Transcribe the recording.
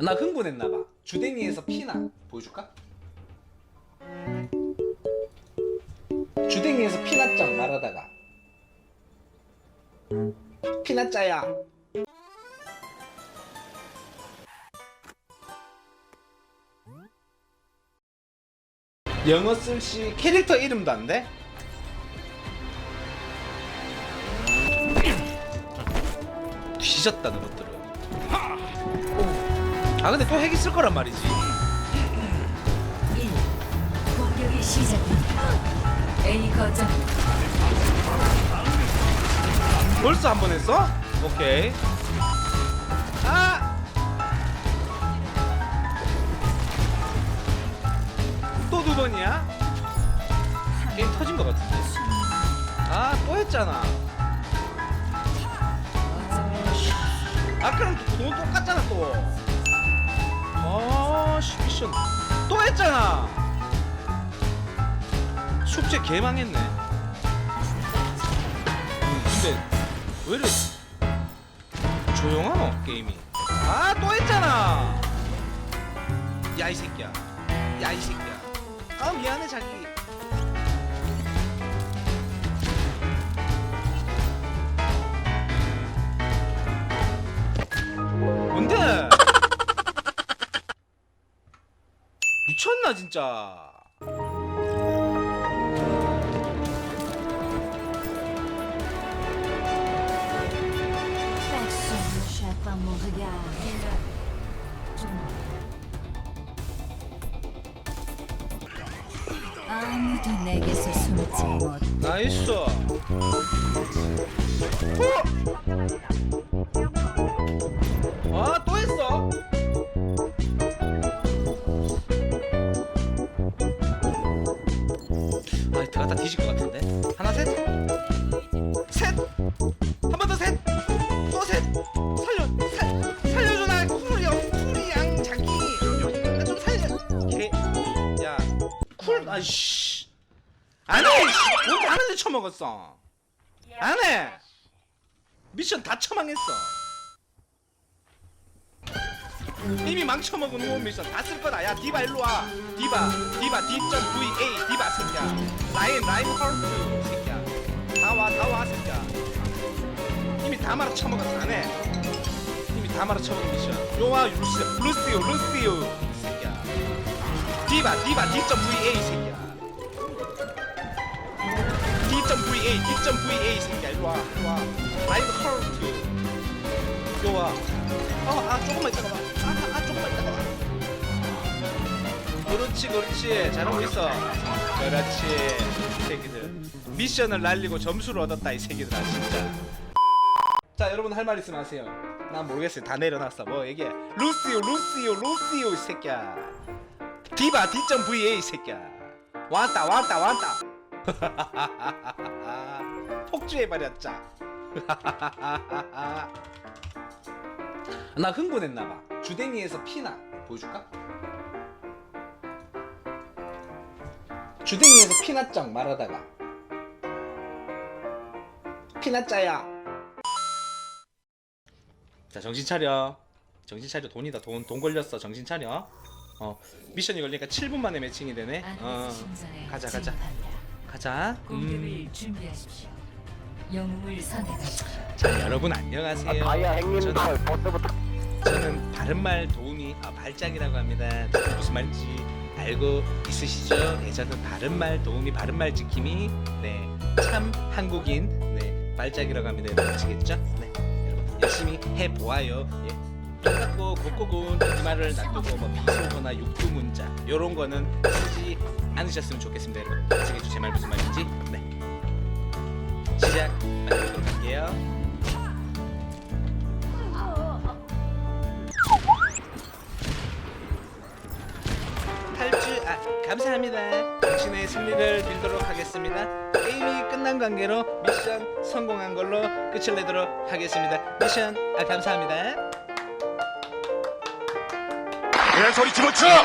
나 흥분했나봐. 주댕이에서 피나 보여줄까? 주댕이에서 피나짱 말하다가 피나짜야. 영어 쓸시 캐릭터 이름도 안 돼? 뒤졌다 너것들은. 아 근데 또 핵 있을 거란 말이지. 1. 공격이 시작됩니다. A 거점 벌써 한 번 했어? 오케이. 아! 또 두 번이야? 게임 터진 것 같은데. 아, 또 했잖아. 아까랑 또돈 똑같잖아, 또. 아, 씨, 미션. 또 했잖아. 숙제 개망했네. 음, 근데 왜 이래 조용하노 게임이 아 또 했잖아 야 이 새끼야 야 이 새끼야 아 미안해 자기 미쳤나 진짜 Personne n'échappe à mon regard. 아무도 내게서 숨지 못. 나이스 어? 아이씨. 안해 뭔 하는데 처먹었어. 안해. 미션 다 처망했어. 이미 망쳐먹은 우원 미션 다 쓸 거다. 야 디바 일로 와. 디바 디바 D.VA 디바 새끼야. 라인 라인 헐크 새끼야. 다 와 다 와 새끼야. 이미 다 말아 처먹었어. 안해. 이미 다 말아 처먹은 미션. 요와 루시오 루시오 새끼야 디바 디바 D.VA 새끼야 D.VA, D.VA 새끼야 일로 와, 일로 와. 라이브 컬트. 일로 와. 어, 아 조금만 있다가 와. 아, 아 조금만 있다가 와. 그렇지, 그렇지. 잘하고 있어. 그렇지, 이 새끼들. 미션을 날리고 점수를 얻었다 이 새끼들아 진짜. 자, 여러분 할 말 있으면 하세요. 난 모르겠어요. 다 내려놨어. 뭐 얘기해. 루시오, 루시오, 루시오 이 새끼야. 디바 D.VA 이 새끼야. 왔다, 왔다, 왔다. 폭주해버렸자. 나 흥분했나봐. 주댕이에서 피나 보여줄까? 주댕이에서 피나짱 말하다가. 피나짜야. 자 정신 차려. 정신 차려. 돈이다. 돈 돈 걸렸어. 정신 차려 어 미션이 걸리니까 7분 만에 매칭이 되네 어 가자 가자 가자 음. 공격을 준비하십시오. 영웅을 선택하십시오. 자 여러분 안녕하세요. 다이아 행님들 저는, 벌써부터 저는 바른말 도우미 아, 발작이라고 합니다. 다들 무슨 말인지 알고 있으시죠? 네, 저는 바른말 도우미 바른말 지킴이 네참 한국인 네 발작이라고 합니다. 여러분 아시겠죠? 네 여러분 열심히 해 보아요. 예. 똑같고 곱고군 이 말을 놔두고 뭐 비속어나 육두문자 요런 거는 쓰지 않으셨으면 좋겠습니다. 여러분 아시겠죠? 제 말 무슨 말인지? 네 시작 마치도록 할게요. 탈주 아 감사합니다. 당신의 승리를 빌도록 하겠습니다. 게임이 끝난 관계로 미션 성공한 걸로 끝을 내도록 하겠습니다. 미션 아 감사합니다. 그냥 소리 집어쳐!